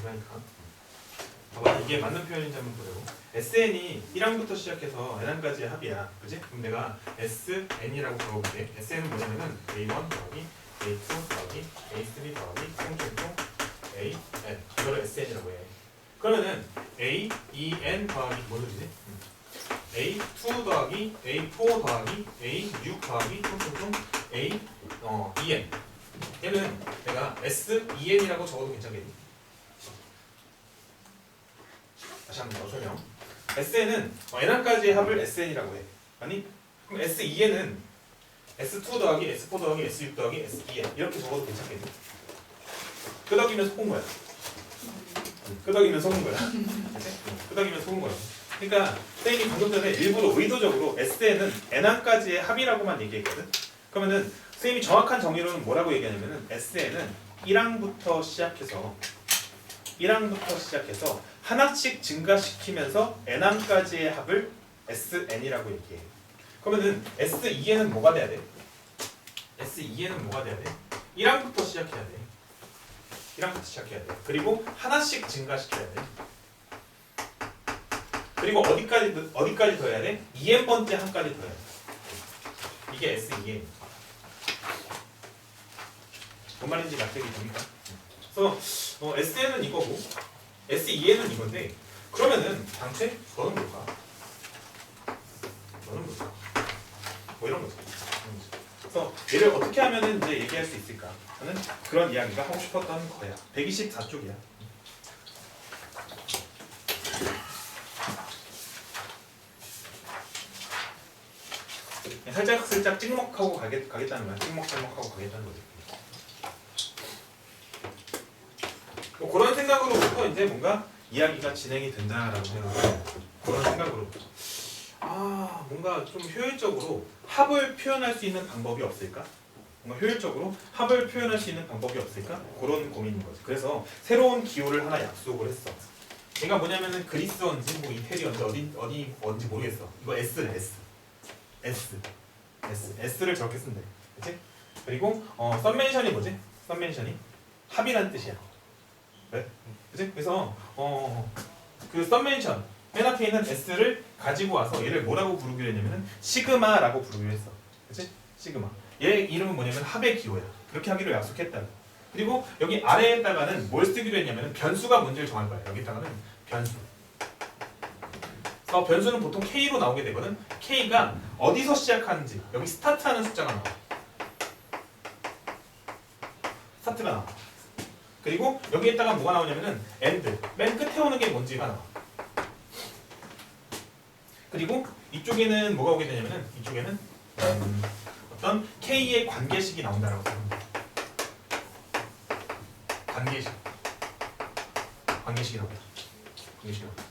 그러니까 봐봐 이게 맞는 표현인지 한번 보자고. SN이 1항부터 시작해서 N항까지의 합이야. 그지? 그럼 내가 SN이라고 적어볼게. SN은 뭐냐면은 A1 더하기 A2 더하기 A3 더하기 통통통 AN 이거를 SN이라고 해. 그러면은 A, E, N 더하기 뭐 되지? A2 더하기 A4 더하기 A6 더하기 통통통 A 어, EN 얘는 내가 S, EN이라고 적어도 괜찮겠니? 다시 한번 더 설명. SN은 어, N항까지의 합을 SN이라고 해. 아니 그럼 SEN은 S2 더하기 S4 더하기 S6 더하기 SEN 이렇게 적어도 괜찮겠니? 끄덕이면 속은 거야. 끄덕이면 속은 거야? 끄덕이면 속은 거야. 그러니까 선생님이 방금 전에 일부러 의도적으로 SN은 N항까지의 합이라고만 얘기했거든? 그러면은 선생님이 정확한 정의로는 뭐라고 얘기하냐면은 SN은 1항부터 시작해서 1항부터 시작해서 하나씩 증가시키면서 n항까지의 합을 SN이라고 얘기해요. 그러면은 SEN은 뭐가 돼야 돼? SEN은 뭐가 돼야 돼? 1항부터 시작해야 돼. 1항부터 시작해야 돼. 그리고 하나씩 증가시켜야 돼. 그리고 어디까지 어디까지 더 해야 돼? 2n 번째 항까지 더 해야 돼. 이게 SEN. 뭔 말인지 납득이 됩니까? 그래서 어, SN은 이거고 SEN은 이건데 그러면은 당최 너는 뭘까? 너는 뭘까? 뭐 이런 거죠. 그래서 얘를 어떻게 하면은 이제 얘기할 수 있을까? 하는 그런 이야기가 하고 싶었던 거야. 124쪽이야. 살짝 살짝 찍먹하고 가겠, 가겠다는 거야. 찍먹잘먹하고 가겠다는 거지. 뭐 그런 생각으로부터 이제 뭔가 이야기가 진행이 된다라고 생각해요. 그런 생각으로. 아, 뭔가 좀 효율적으로 합을 표현할 수 있는 방법이 없을까? 뭔가 효율적으로 합을 표현할 수 있는 방법이 없을까? 그런 고민인 거지. 그래서 새로운 기호를 하나 약속을 했어. 얘가 뭐냐면은 그리스어인지 뭐 이태리어인지 어디 어디 뭔지 모르겠어. 이거 S래 S. S. S. S를 저렇게 쓴대. 그치? 그리고 어, 썸멘션이 뭐지? 썸멘션이 합이라는 뜻이야. 그치? 그래서 어, 그 썸멘션 맨 앞에 있는 s를 가지고 와서 얘를 뭐라고 부르기로 했냐면은 시그마라고 부르기로 했어. 그치? 시그마. 얘 이름은 뭐냐면 합의 기호야. 그렇게 하기로 약속했다. 그리고 여기 아래에다가는 뭘 쓰기로 했냐면은 변수가 뭔지를 정할 거야. 여기다가는 변수. 그래서 변수는 보통 k로 나오게 되거든. k가 어디서 시작하는지 여기 스타트하는 숫자가 나와. 스타트가 나와. 그리고 여기에다가 뭐가 나오냐면은 end 맨 끝에 오는 게 뭔지가 나와. 그리고 이쪽에는 뭐가 오게 되냐면은 이쪽에는 음, 어떤 k의 관계식이 나온다라고 생각합니다. 관계식. 관계식이 나옵니다. 관계식이 나옵니다.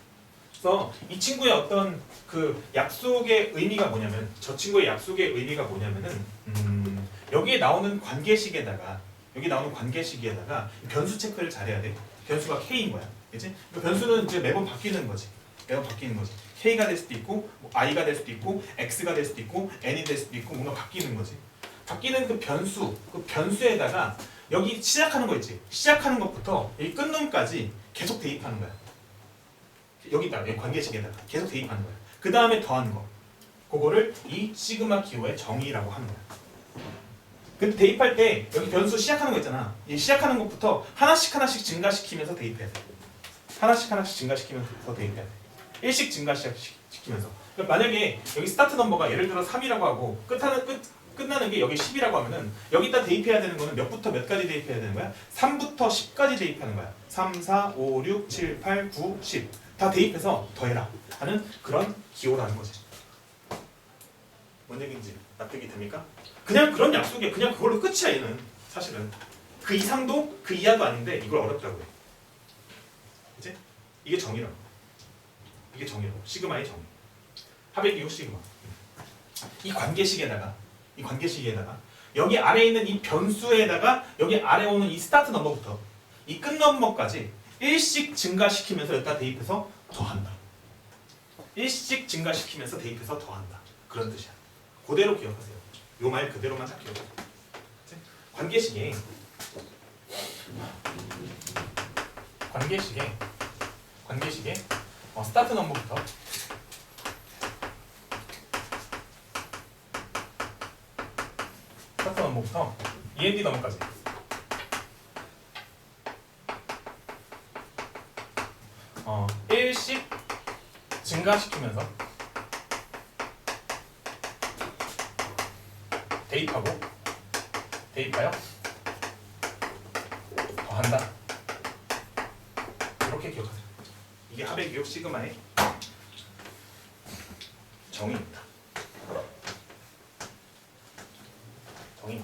그래서 이 친구의 어떤 그 약속의 의미가 뭐냐면 저 친구의 약속의 의미가 뭐냐면은 음, 여기에 나오는 관계식에다가 여기 나오는 관계식에다가 변수 체크를 잘해야 돼. 변수가 k인 거야. 그치? 그 변수는 이제 매번 바뀌는 거지. 매번 바뀌는 거지. k가 될 수도 있고, 뭐 i가 될 수도 있고, x가 될 수도 있고, n이 될 수도 있고, 뭔가 바뀌는 거지. 바뀌는 그 변수, 그 변수에다가 여기 시작하는 거 있지. 시작하는 것부터 여기 끝놈까지 계속 대입하는 거야. 여기다 여기 관계식에다가 계속 대입하는 거야. 그 다음에 더하는 거. 그거를 이 시그마 기호의 정의라고 하는 거야. 근데 대입할 때 여기 변수 시작하는 거 있잖아. 이 시작하는 것부터 하나씩 하나씩 증가시키면서 대입해야 돼. 하나씩 하나씩 증가시키면서 대입해야 돼. 일씩 증가시키면서. 그러니까 만약에 여기 스타트 넘버가 예를 들어 3이라고 하고 끝하는 끝 끝나는 게 여기 10이라고 하면은 여기다 대입해야 되는 거는 몇부터 몇까지 대입해야 되는 거야? 3부터 10까지 대입하는 거야. 3, 4, 5, 6, 7, 8, 9, 10. 다 대입해서 더해라 하는 그런 기호라는 거지. 뭔 얘기인지 납득이 됩니까? 그냥 그런 약속이야. 그냥 그걸로 끝이야 얘는 사실은. 그 이상도 그 이하도 아닌데 이걸 어렵다고 해. 그치? 이게 정의라고. 이게 정의라고. 시그마의 정의. 기호 시그마. 이 관계식에다가 이 관계식에다가 여기 아래에 있는 이 변수에다가 여기 아래 오는 이 스타트 넘버부터 이 끝 넘버까지 일씩 증가시키면서 여기다 대입해서 더한다. 일씩 증가시키면서 대입해서 더한다. 그런 뜻이야. 그대로 기억하세요. 요 말 그대로만 딱 기억해. 관계식이 관계식에 관계식에 어, 스타트 넘버부터 스타트 넘버부터 END 넘버까지 어, 1씩 증가시키면서 대입하고 대입하여 더한다? 이렇게 기억하세요. 이게 합의 기억 시그마의 정의입니다. 정의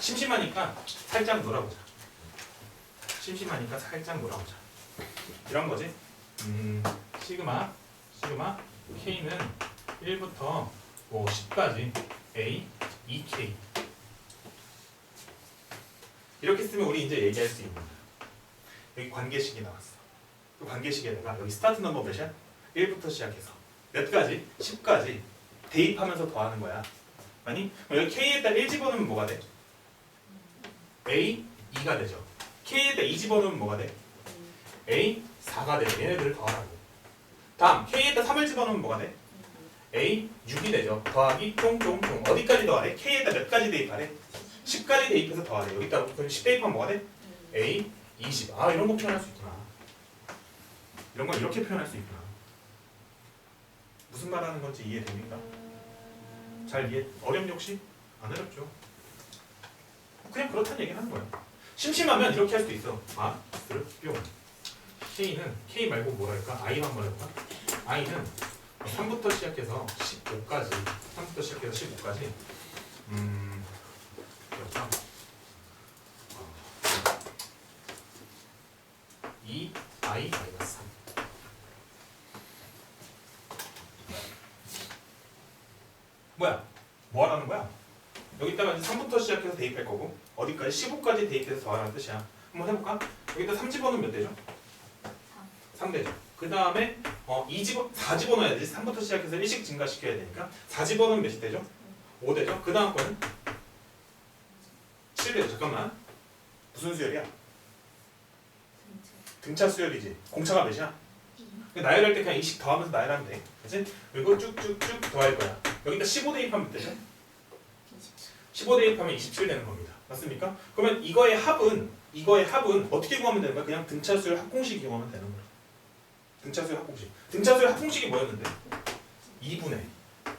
심심하니까 살짝 놀아보자. 심심하니까 살짝 놀아보자. 이런 거지? 음, 시그마 시그마 K는 1부터 뭐 10까지 A, 2K 이렇게 쓰면 우리 이제 얘기할 수 있는. 여기 관계식이 나왔어. 그 관계식에다가 여기 스타트 넘버 몇이야? 1부터 시작해서 몇 가지? 10까지 대입하면서 더하는 거야. 아니? 여기 K에다 1 집어넣으면 뭐가 돼? A, 2가 되죠. K에다 2 집어넣으면 뭐가 돼? A, 4가 되죠. 얘네들을 더하라고. 다음 K에다 3을 집어넣으면 뭐가 돼? A 6이 되죠. 더하기 쫑쫑쫑 어디까지 더하래? K에다 몇 가지 대입하래? 10까지 대입해서 더하래. 여기다 그럼 10 대입하면 뭐가 돼? A 20. 아 이런 거 표현할 수 있구나. 이런 걸 이렇게 표현할 수 있구나. 무슨 말하는 건지 이해됩니까? 잘 이해 어렵니 혹시? 안 어렵죠. 그냥 그렇다는 얘기를 하는 거야. 심심하면 이렇게 할 수도 있어. 아, 를 뿅. K는 K 말고 뭐랄까? I만 말할까? I는 3부터 시작해서 15까지 3부터 시작해서 15까지 음 여기서 2 i 마이너스 3 뭐야? 뭐 하라는 거야? 여기다가 이제 3부터 시작해서 대입할 거고 어디까지? 15까지 대입해서 더하라는 뜻이야 한번 해볼까? 여기다 3 집어넣으면 몇 되죠? 3 되죠 그 다음에 어, 2집어 4집어 넣어야 되지 3부터 시작해서 1씩 증가시켜야 되니까 4집어 넣으면 몇이 되죠? 5 되죠? 그 다음 거는 7 되죠 잠깐만 무슨 수열이야? 등차 수열이지 공차가 몇이야? 나열할 때 그냥 2씩 더하면서 나열하면 돼 그치? 그리고 쭉쭉쭉 더할 거야 여기다 15 대입하면 몇 되죠? 15 대입하면 27 되는 겁니다 맞습니까? 그러면 이거의 합은 이거의 합은 어떻게 구하면 되는 거야? 그냥 등차 수열 합공식 이용하면 되는 거야 등차수열 합공식. 등차수열 합공식이 뭐였는데? 2분의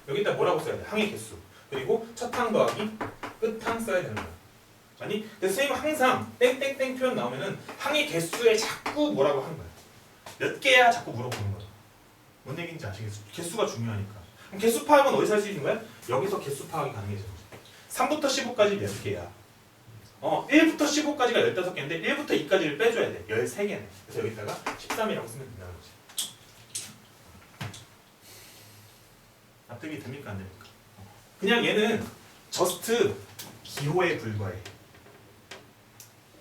여기다 뭐라고 써야 돼? 항의 개수. 그리고 첫항 더하기 끝항 써야 되는 거야. 아니? 그래서 선생님은 항상 땡땡땡 표현 나오면은 항의 개수에 자꾸 뭐라고 하는 거야. 몇 개야 자꾸 물어보는 거야. 뭔 얘기인지 아시겠어? 개수가 중요하니까. 그럼 개수 파악은 어디서 할 수 있는 거야? 여기서 개수 파악이 가능해져. 3부터 15까지 몇 개야? 어, 1부터 15까지가 15개인데 1부터 2까지를 빼줘야 돼. 13개네. 그래서 여기다가 13이라고 쓰면 된다는 거지. 납득이 됩니까 안 됩니까? 그냥 얘는 저스트 기호에 불과해.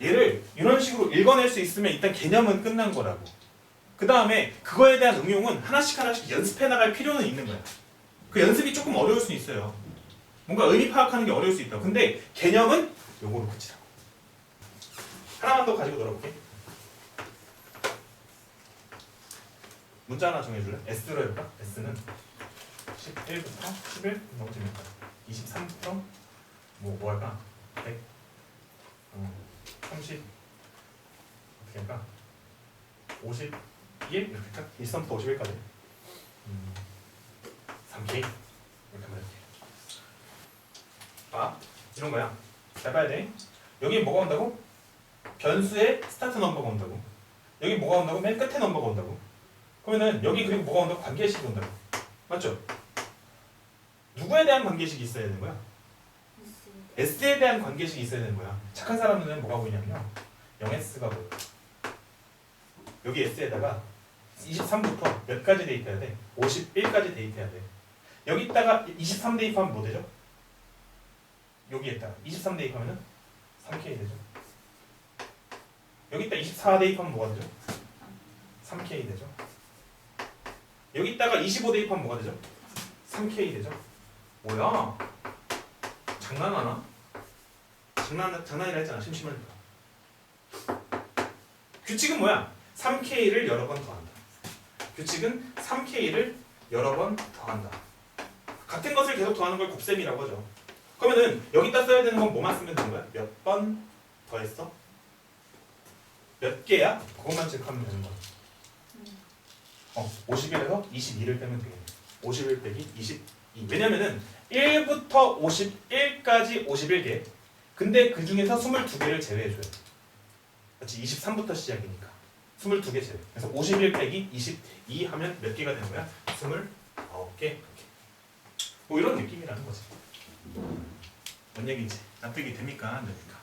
얘를 이런 식으로 읽어낼 수 있으면 일단 개념은 끝난 거라고. 그 다음에 그거에 대한 응용은 하나씩 하나씩 연습해 나갈 필요는 있는 거야. 그 연습이 조금 어려울 수 있어요. 뭔가 의미 파악하는 게 어려울 수 있다. 근데 개념은 요거로 끝이라고. 하나만 더 가지고 놀아볼게. 문자 하나 정해줄래? S로 해볼까? S는 11부터 11 너무 재밌다. 23부터 뭐, 뭐 할까? 100 어, 30 어떻게 할까? 51 이렇게 할까? 23부터 51까지 음, 3K 이렇게 한번 해볼게 봐 이런 거야 잘 봐야 돼 여기 뭐가 온다고? 변수에 스타트 넘버가 온다고 여기 뭐가 온다고? 맨 끝에 넘버가 온다고 그러면은 여기 그리고 뭐가 온다고? 관계식이 온다고 맞죠? 누구에 대한 관계식이 있어야 되는 거야? S에 대한 관계식이 있어야 되는 거야. 착한 사람 눈에는 뭐가 보이냐면요. 0S가 보여. 여기 S에다가 23부터 몇 가지 대입해야 돼? 51까지 대입해야 돼. 여기다가 23 대입하면 뭐 되죠? 여기에다가 23 대입하면은 3K 되죠. 여기다 24 대입하면 뭐가 되죠? 3K 되죠. 여기다가 25 대입하면 뭐가 되죠? 3K 되죠. 뭐야? 장난하나? 장난 장난이라 했잖아 심심하니까. 규칙은 뭐야? 3K를 여러 번 더한다. 규칙은 3K를 여러 번 더한다. 같은 것을 계속 더하는 걸 곱셈이라고 하죠. 그러면은 여기다 써야 되는 건 뭐만 쓰면 되는 거야? 몇 번 더했어? 몇 개야? 그것만 체크하면 되는 거야. 어, 51에서 22를 빼면 되겠네. 51 빼기 22. 왜냐면은 1부터 51까지 51개. 근데 그 중에서 22개를 제외해줘요. 그렇지, 23부터 시작이니까. 22개 제외. 그래서 51 빼기 22 하면 몇 개가 되는 거야? 29개. 이렇게. 뭐 이런 느낌이라는 거지. 뭔 얘기인지 납득이 됩니까? 안 됩니까?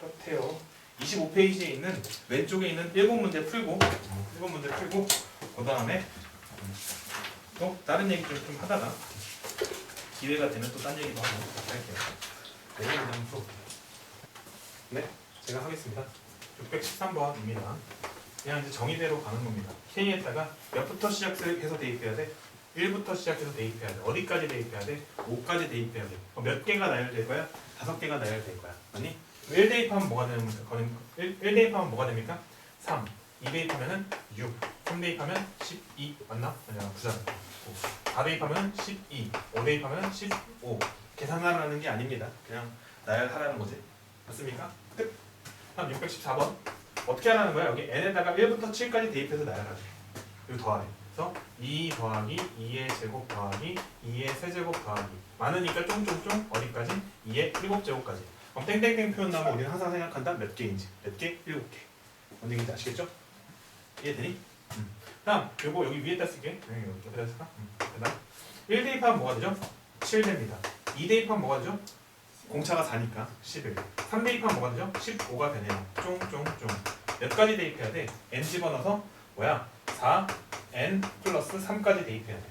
그렇대요. 25페이지에 있는 왼쪽에 있는 1번 문제 풀고 1번 문제 풀고 그 다음에 또 다른 얘기 좀, 좀 하다가 기회가 되면 또 딴 얘기도 하고 할게요. 네, 한번 풀어볼게요. 네, 제가 하겠습니다. 613번입니다. 그냥 이제 정의대로 가는 겁니다. K에다가 몇부터 시작해서 대입해야 돼? 1부터 시작해서 대입해야 돼. 어디까지 대입해야 돼? 5까지 대입해야 돼. 그럼 몇 개가 나열될 거야? 다섯 개가 나열될 거야. 아니? 1 대입하면 뭐가 되는 거는 1, 1 대입하면 뭐가 됩니까? 3. 2 대입하면은 6. 3 대입하면 12. 맞나? 아니야, 부자. 4 대입하면 12. 5 대입하면 15. 계산하라는 게 아닙니다. 그냥 나열하라는 거지. 맞습니까? 끝. 다음 614번. 어떻게 하라는 거야? 여기 n에다가 1부터 7까지 대입해서 나열하래. 그리고 더하래. 그래서 2 더하기 2의 제곱 더하기 2의 세제곱 더하기 많으니까 쫑쫑쫑 어디까지? 2의 7제곱까지 그럼 땡땡땡 표현 나오면 우리는 항상 생각한다 몇 개인지 몇 개? 7개 뭔 얘기인지 아시겠죠? 이해되니? 음. 다음 요거 여기 위에다 쓸게 네, 여기 옆에다 쓸까? 음. 그다음 1 대입하면 뭐가 되죠? 7 됩니다 2 대입하면 뭐가 되죠? 공차가 4니까 11 3 대입하면 뭐가 되죠? 15가 되네요 쫑쫑쫑 몇 가지 대입해야 돼? n 집어넣어서 뭐야? 4 n 플러스 3까지 대입해야 돼.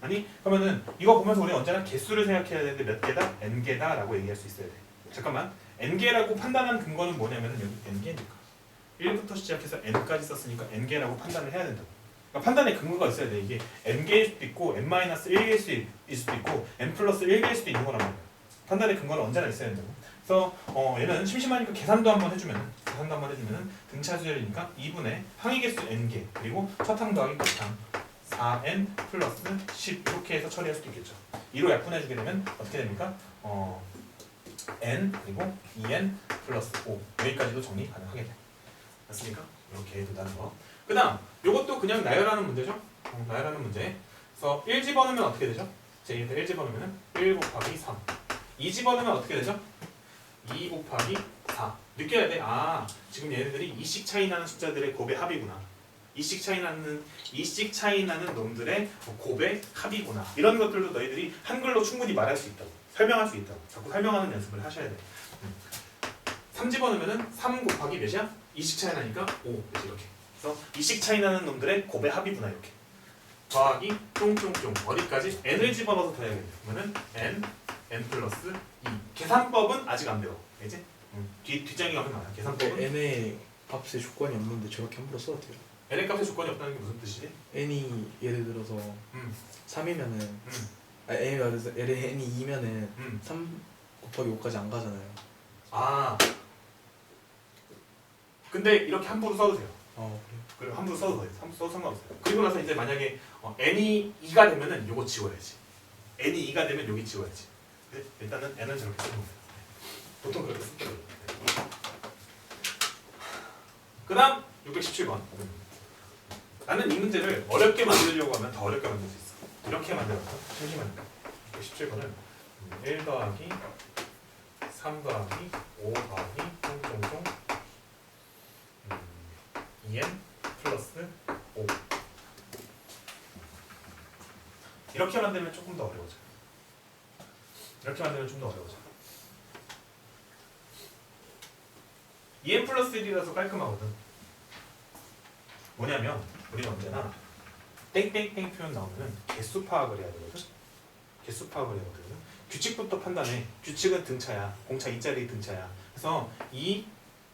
아니 그러면은 이거 보면서 우리 언제나 개수를 생각해야 되는데 몇 개다? n 개다라고 얘기할 수 있어야 돼. 잠깐만 n 개라고 판단한 근거는 뭐냐면은 여기 n 개니까 1부터 시작해서 n까지 썼으니까 n 개라고 판단을 해야 된다고. 그러니까 판단의 근거가 있어야 돼. 이게 n 개일 수도 있고 n 마이너스 1개일 수도 있고 n 플러스 1개일 수도 있는 거란 말이야. 판단의 근거는 언제나 있어야 된다고. 그래서 어, 얘는 심심하니까 계산도 한번 해주면 계산도 한번 해주면은 등차 수열이니까 2분의 항의 개수 n개 그리고 첫항 더하기 끝항 4n 플러스 10 이렇게 해서 처리할 수도 있겠죠. 2로 약분해주게 되면 어떻게 됩니까? 어, n 그리고 2n 플러스 5 여기까지도 정리 가능하게 돼. 맞습니까? 이렇게 해둔다는 거. 그 다음 이것도 그냥 나열하는 문제죠. 어, 나열하는 문제. 그래서 1 집어넣으면 어떻게 되죠? 제1에 1 집어넣으면 1 곱하기 3 2 집어넣으면 어떻게 되죠? 2 곱하기 4 느껴야 돼. 아 지금 얘네들이 이씩 차이 나는 숫자들의 곱의 합이구나. 이씩 차이 나는 이씩 차이 나는 놈들의 곱의 합이구나. 이런 것들도 너희들이 한글로 충분히 말할 수 있다고 설명할 수 있다고 자꾸 설명하는 연습을 하셔야 돼. 음. 3 집어넣으면은 3 곱하기 몇이야? 이씩 차이 나니까 5 그래서 이렇게. 그래서 이씩 차이 나는 놈들의 곱의 합이구나 이렇게. 더하기 쫑쫑쫑 어디까지 n을 집어넣어서 더해야겠네. 그러면은 n n 플러스 2 계산법은 아직 안 배워. 알지? 음. 뒤 뒷장에 가면 나와. 계산법은 n의 값에 조건이 없는데 저렇게 함부로 써도 돼요. n의 값에 조건이 없다는 게 무슨 뜻이지? n이 예를 들어서 음, 3이면은 음, 아 n이 예를 들어서 n이 2면은 음. 3 곱하기 5까지 안 가잖아요. 아. 근데 이렇게 함부로 써도 돼요. 아 그래요? 그리고 함부로 써도 돼요. 함부로 써도 상관없어요. 그리고 나서 이제 만약에 어, n이 2가 되면은 요거 지워야지. n이 2가 되면 여기 지워야지. 근데 일단은 n은 저렇게 쓰는 거예요. 보통 그렇게 쓰더라고요. 그 다음 617번. 나는 이 문제를 어렵게 만들려고 하면 더 어렵게 만들 수 있어. 이렇게 만들어서 심심하니까. 617번은 1 더하기 3 더하기 5 더하기 똥똥똥 음, 2n 플러스 5 이렇게 만들면 조금 더 어려워져. 이렇게 만들면 좀 더 어려워져. 2n 플러스 1이라서 깔끔하거든. 뭐냐면 우리는 언제나 땡땡땡 표현 나오면은 개수 파악을 해야 되거든. 개수 파악을 해야 되거든. 규칙부터 판단해. 규칙은 등차야. 공차 2짜리 등차야. 그래서 이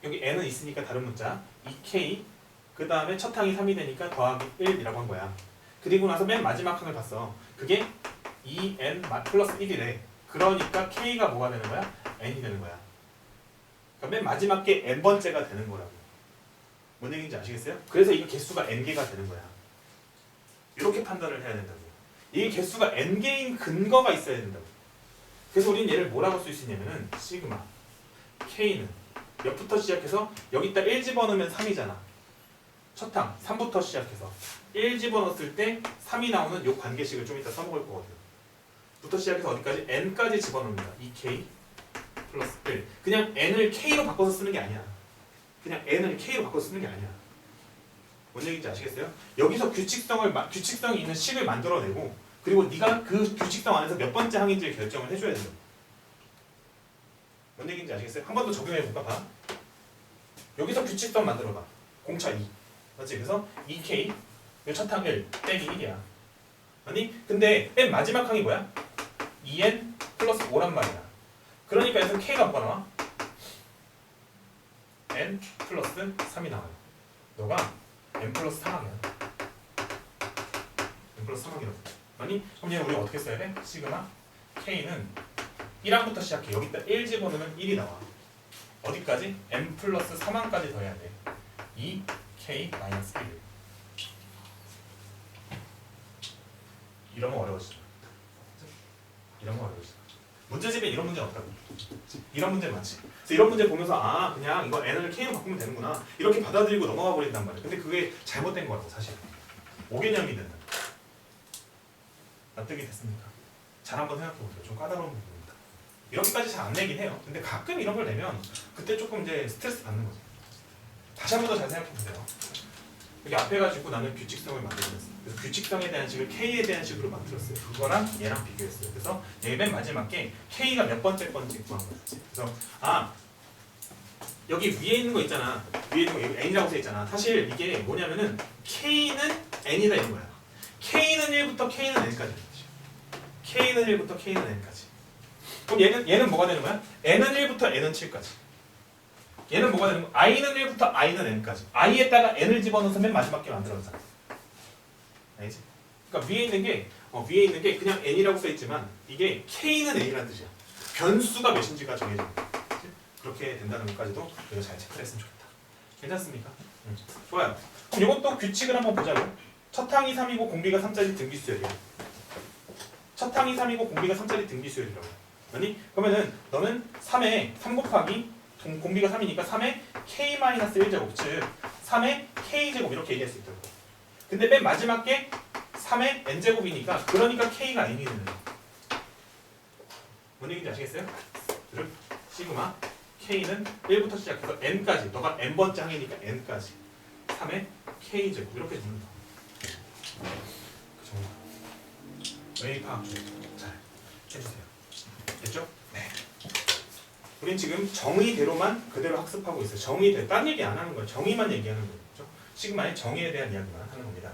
여기 n은 있으니까 다른 문자 2k 그 다음에 첫 항이 3이 되니까 더하기 1이라고 한 거야. 그리고 나서 맨 마지막 항을 봤어. 그게 2n 마- 플러스 1이래. 그러니까 k가 뭐가 되는 거야? n이 되는 거야. 그러니까 맨 마지막 게 n 번째가 되는 거라고. 뭔 얘기인지 아시겠어요? 그래서 이거 개수가 n개가 되는 거야. 이렇게 판단을 해야 된다고. 이 개수가 n개인 근거가 있어야 된다고. 그래서 우리는 얘를 뭐라고 쓸 수 있냐면은 시그마 k는 옆부터 시작해서 여기다 1 집어넣으면 3이잖아. 첫 항 3부터 시작해서 1 집어넣었을 때 3이 나오는 요 관계식을 좀 이따 써먹을 거거든. 부터 시작해서 어디까지 n까지 집어넣습니다. 2k 플러스 1. 그냥 n을 k로 바꿔서 쓰는 게 아니야. 그냥 n을 k로 바꿔서 쓰는 게 아니야. 뭔 얘기인지 아시겠어요? 여기서 규칙성을 마- 규칙성이 있는 식을 만들어내고 그리고 네가 그 규칙성 안에서 몇 번째 항인지를 결정을 해줘야 된다. 뭔 얘기인지 아시겠어요? 한 번 더 적용해 볼까 봐. 여기서 규칙성 만들어 봐. 공차 2. 맞지? 그래서 2k 요첫항 1 빼기 1이야. 아니 근데 맨 마지막 항이 뭐야? 2n 플러스 5란 말이야. 그러니까 여기서 k가 뭐가 나와? n 플러스 3이 나와요. 너가 n 플러스 3항이야. n 플러스 3항이라고. 아니 그럼 얘 우리 어떻게 써야 돼? 시그마 k는 1항부터 시작해. 여기다 1 집어넣으면 1이 나와. 어디까지? n 플러스 3항까지 더해야 돼. 2k 마이너스 1. 이러면 어려워지죠. 이러면 어려워지죠. 문제집에 이런 문제 없다고. 이런 문제 많지. 그래서 이런 문제 보면서 아 그냥 이거 n을 k로 바꾸면 되는구나 이렇게 받아들이고 넘어가 버린단 말이야. 근데 그게 잘못된 거라고 사실. 오개념이 된다. 납득이 됐습니까? 잘 한번 생각해 보세요. 좀 까다로운 부분입니다. 이렇게까지 잘 안 내긴 해요. 근데 가끔 이런 걸 내면 그때 조금 이제 스트레스 받는 거죠. 다시 한 번 더 잘 생각해 보세요. 여기 앞에 가지고 나는 규칙성을 만들어냈어요. 그래서 규칙성에 대한 식을 k에 대한 식으로 만들었어요. 그거랑 얘랑 비교했어요. 그래서 여기 맨 마지막 게 k가 몇 번째 건지 구한 거였지. 그래서 아 여기 위에 있는 거 있잖아. 위에 있는 거 n이라고 써 있잖아. 사실 이게 뭐냐면은 k는 n이다 이런 거야. k는 1부터 k는 n까지. k는 1부터 k는 n까지. 그럼 얘는 얘는 뭐가 되는 거야? n은 1부터 n은 7까지. 얘는 뭐가 되는 거야? i는 1부터 i는 n까지. i에다가 n을 집어넣어서 맨 마지막 게 만들어졌잖아. 알지? 그러니까 위에 있는 게 어, 위에 있는 게 그냥 n이라고 써 있지만 이게 k는 n이라는 뜻이야. 변수가 몇인지가 정해져. 그렇게 된다는 것까지도 우리가 잘 체크를 했으면 좋겠다. 괜찮습니까? 응. 좋아요. 그럼 이것도 규칙을 한번 보자고요. 첫 항이 3이고 공비가 3짜리 등비수열이야. 첫 항이 3이고 공비가 3짜리 등비수열이라고. 아니 그러면은 너는 3에 3 곱하기 동- 공비가 3이니까 3에 k-1제곱 즉 3에 k제곱 이렇게 얘기할 수 있다고. 근데 맨 마지막 게 3의 n제곱이니까 그러니까 k가 n이 되는 거야. 뭔 얘기인지 아시겠어요? 즉 시그마 k는 1부터 시작해서 n까지 너가 n번째 항이니까 n까지 3의 k제곱 이렇게 됩니다. 그 정도. 웨이 파악 좀잘 해주세요. 됐죠? 네. 우린 지금 정의대로만 그대로 학습하고 있어요. 정의대 딴 얘기 안 하는 거예요. 정의만 얘기하는 거예요. 그렇죠? 시그마의 정의에 대한 이야기만 하는 겁니다.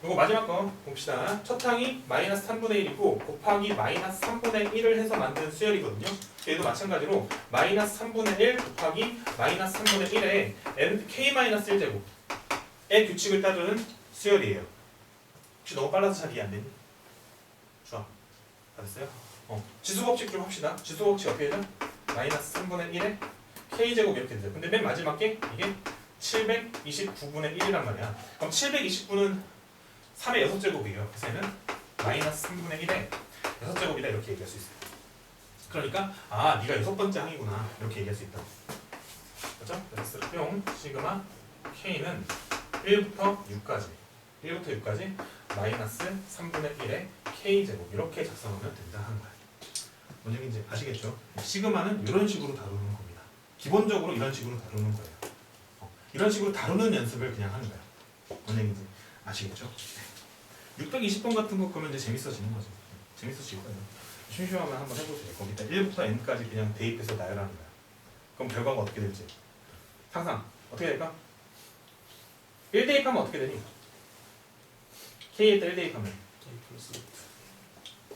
그리고 마지막 거 봅시다. 첫 항이 마이너스 3분의 1이고 곱하기 마이너스 3분의 1을 해서 만든 수열이거든요. 얘도 마찬가지로 마이너스 3분의 1 곱하기 마이너스 3분의 1에 n k 마이너스 1제곱의 규칙을 따르는 수열이에요. 혹시 너무 빨라서 잘 이해 안 되니? 좋아. 알았어요? 어. 지수법칙 좀 합시다. 지수법칙 어떻게 되죠? 마이너스 3분의 1에 k제곱 이렇게 되죠. 근데 맨 마지막 게 이게 729분의 1이란 말이야. 그럼 729는 3의 6제곱이에요. 그래서 얘는 마이너스 3분의 1에 6제곱이다 이렇게 얘기할 수 있어요. 그러니까 아 네가 여섯 번째 항이구나 이렇게 얘기할 수 있다. 그렇죠? 그래서 뿅 시그마 k는 1부터 6까지 1부터 6까지 마이너스 3분의 1에 k제곱 이렇게 작성하면 된다 하는 거야. 뭔 얘기인지 아시겠죠? 시그마는 이런 식으로 다루는 겁니다. 기본적으로 이런 식으로 다루는 거예요. 어, 이런 식으로 다루는 연습을 그냥 하는 거야. 뭔 얘기인지 아시겠죠? 620번 같은 거 그러면 이제 재밌어지는 거죠. 재밌어질 거예요. 심심하면 한번 해보세요. 거기다 1부터 n까지 그냥 대입해서 나열하는 거야. 그럼 결과가 어떻게 될지 상상 어떻게 될까? 1 대입하면 어떻게 되니? k에다 1 대입하면 K 플러스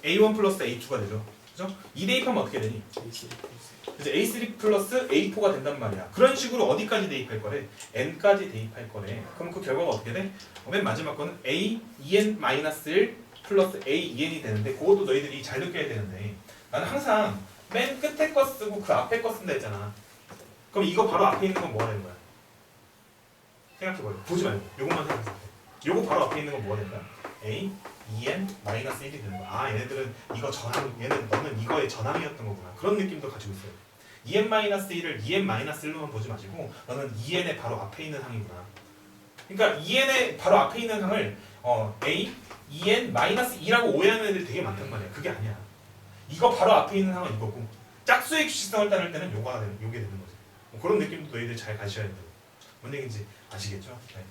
a1 플러스 a2가 되죠. 그죠? 2 대입하면 어떻게 되니? A3 플러스 그래서 a3 플러스 a4가 된단 말이야. 그런 식으로 어디까지 대입할 거래? n까지 대입할 거래. 그럼 그 결과가 어떻게 돼? 어, 맨 마지막 거는 a 2n 마이너스 1 플러스 a 2n이 되는데 그것도 너희들이 잘 느껴야 되는데 나는 항상 맨 끝에 거 쓰고 그 앞에 거 쓴다 했잖아. 그럼 이거 바로 앞에 있는 건 뭐가 되는 거야? 생각해봐요. 보지 말고 요것만 생각해보세요. 요거 바로 앞에 있는 건 뭐가 될까? A, 2n 마이너스 1이 되는 거야. 아 얘네들은 이거 전항, 얘는 너는 이거의 전항이었던 거구나. 그런 느낌도 가지고 있어요. 2n 마이너스 1을 2n 마이너스 1로만 보지 마시고 너는 2n의 바로 앞에 있는 항이구나. 그러니까 2n의 바로 앞에 있는 항을 어, A, 2n 마이너스 2라고 오해하는 애들이 되게 많단 말이야. 그게 아니야. 이거 바로 앞에 있는 항은 이거고 짝수의 규칙성을 따를 때는 요거가 되는, 요게 되는 거지. 뭐 그런 느낌도 너희들 잘 가셔야 된다. 뭔 얘기인지 아시겠죠? 네.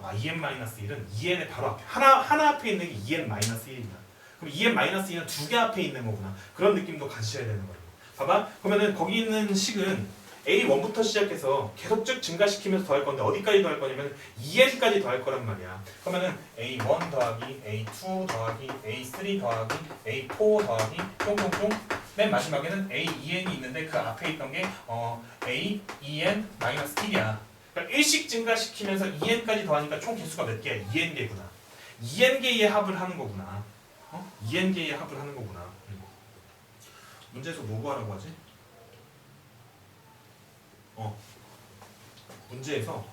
오케이. 오케이. 아, 2n 마이너스 1은 2n의 바로 앞에 하나 하나 앞에 있는 게 2n 마이너스 1이구나. 그럼 2n 마이너스 1은 두 개 앞에 있는 거구나. 그런 느낌도 가지셔야 되는 거예요. 봐봐. 그러면은 거기 있는 식은 A1부터 시작해서 계속 쭉 증가시키면서 더할 건데 어디까지 더할 거냐면 2n까지 더할 거란 말이야. 그러면은 A1 더하기 A2 더하기 A3 더하기 A4 더하기 쫑쫑쫑 맨 마지막에는 A2n이 있는데 그 앞에 있던 게 어, A2n 마이너스 1이야. 그러니까 1씩 증가시키면서 2n까지 더하니까 총 개수가 몇 개야? 2n 개구나. 2n 개의 합을 하는 거구나. 어? 2n 개의 합을 하는 거구나. 음. 문제에서 뭐 구하라고 하지? 어. 문제에서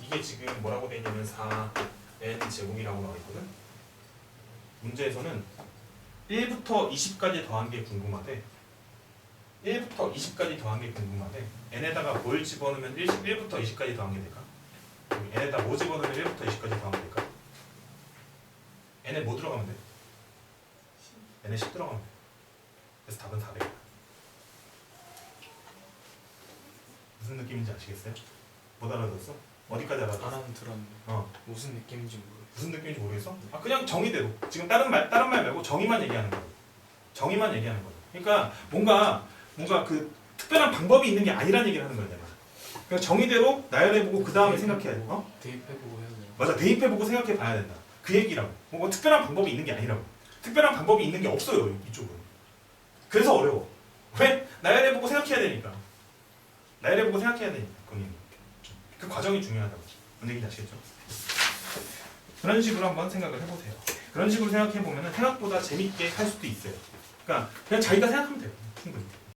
이게 지금 뭐라고 돼 있냐면 4n 제곱이라고 나와 있거든. 문제에서는 1부터 20까지 더한 게 궁금하대. 1부터 20까지 더한 게 궁금하대. n에다가 뭘 집어넣으면 1, 1부터 20까지 더한 게 될까? n에다 뭐 집어넣으면 1부터 20까지 더한 게 될까? n에 뭐 들어가면 돼? n에 10 들어가면 돼. 그래서 답은 400. 무슨 느낌인지 아시겠어요? 못 알아들었어? 어디까지 알아들었어? 알아는 들었는데 어. 무슨 느낌인지 모르겠어. 무슨 느낌인지 모르겠어? 아 그냥 정의대로 지금 다른 말 다른 말 말고 정의만 얘기하는 거야. 정의만 얘기하는 거야. 그러니까 뭔가 뭔가 그 특별한 방법이 있는 게 아니라는 얘기를 하는 거야 내가. 그냥 정의대로 나열해보고 그 다음에 생각해야 돼. 어? 대입해보고 해야 되나? 맞아 대입해보고 생각해봐야 된다. 그 얘기라고. 뭔가 특별한 방법이 있는 게 아니라고. 특별한 방법이 있는 게 없어요 이쪽은. 그래서 어려워. 왜? 나열해보고 생각해야 되니까. 나열해보고 생각해야 되니까. 그 과정이 중요하다고. 뭔 얘기인지 아시겠죠? 그런 식으로 한번 생각을 해보세요. 그런 식으로 생각해보면 생각보다 재밌게 할 수도 있어요. 그러니까 그냥 자기가 생각하면 돼요. 충분히.